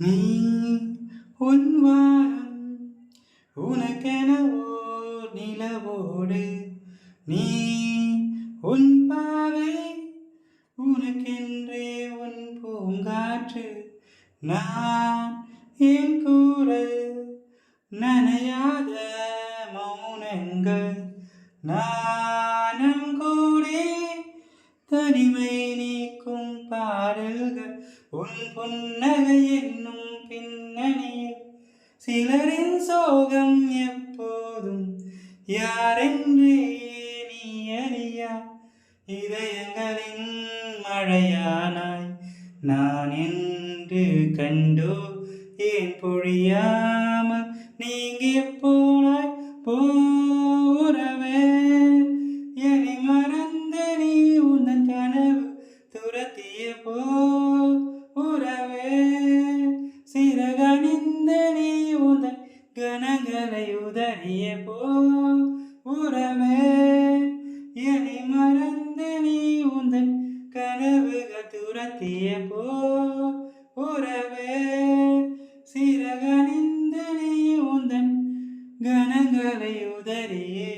நீ உன் வானம் உனக்கென ஓர் நிலவோடு நீ உன் பாவை உனக்கென்றே உன் பூங்காற்று. நான் என் கூறல் நனையாத மௌனங்கள் நானும் தனிமை நீக்கும் பாடல்கள் உன் புன்னகை என்னும் பின்னணியில் சிலரின் சோகம் எப்போதும் யாரென்றே நீ அறியா? இதயங்களின் மழையானாய் நான் என்று கண்டோ? ஏன் பொழியாமல் நீங்கே போனாய்? போ மறந்த நீ உந்தன் கனவு துரத்திய போ உறவே. சிறகணிந்த நீ உந்தன் கணங்களை உதறிய போ உறவே. என்னை மறந்த நீ உந்தன் கனவுகள் துரத்திய போ உறவே. சிறகணிந்த நீ உந்தன் கணங்களை உதறியே.